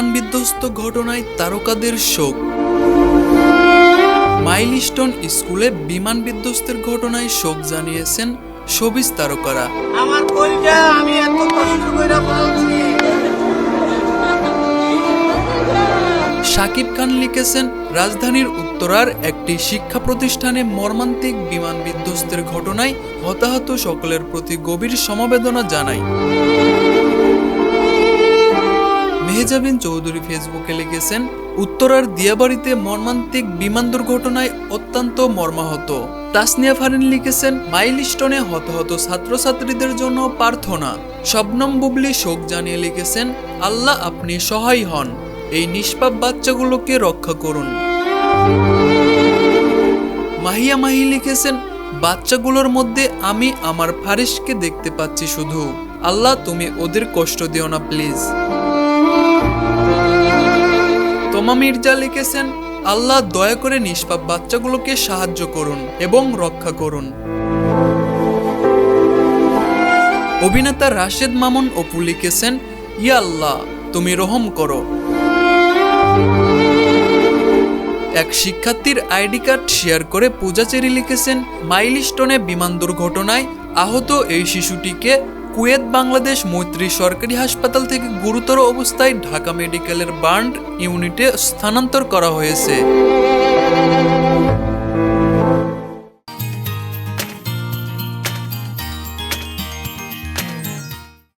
বিমান বিধ্বস্ত ঘটনায় তারকাদের শোক। মাইলস্টোন স্কুলে বিমান বিধ্বস্তের ঘটনায় শোক জানিয়েছেন শোবিজ তারকারা। আমার কলিজা আমি এত কষ্ট করে শাকিব খান লিখেছেন রাজধানীর উত্তরার একটি শিক্ষা প্রতিষ্ঠানে মর্মান্তিক বিমান বিধ্বস্তের ঘটনায় হতাহত সকলের প্রতি গভীর সমবেদনা জানাই মেহজাবিন চৌধুরী ফেসবুকে লিখেছেন, উত্তরার দিয়াবাড়িতে মর্মান্তিক বিমান দুর্ঘটনায় অত্যন্ত মর্মাহত। তাসনিয়া ফারিন লিখেছেন, মাইলস্টোনে হতাহত ছাত্রছাত্রীদের জন্য প্রার্থনা। শবনম বুবলি শোক জানিয়ে লিখেছেন, আল্লাহ আপনি সহায় হন। এই নিষ্পাপ বাচ্চাগুলোকে রক্ষা করুন। মাহিয়া মাহি লিখেছেন, বাচ্চাগুলোর মধ্যে আমি আমার ফারিসকে দেখতে পাচ্ছি শুধু। আল্লাহ তুমি ওদের কষ্ট দিও না, প্লিজ। তোমা মির্জা লিখেছেন, আল্লাহ দয়া করে নিষ্পাপ বাচ্চাগুলোকে সাহায্য করুন এবং রক্ষা করুন। অভিনেতা রাশেদ মামুন অপু লিখেছেন, ইয়া আল্লাহ, তুমি রহম করো। এক শিক্ষার্থীর আইডি কার্ড শেয়ার করে পূজাচেরি লিখেছেন, মাইলস্টোনে বিমান দুর্ঘটনায় আহত এই শিশুটিকে কুয়েত বাংলাদেশ মৈত্রী সরকারি হাসপাতাল থেকে গুরুতর অবস্থায় ঢাকা মেডিকেলের বার্ন্ড ইউনিটে স্থানান্তর করা হয়েছে।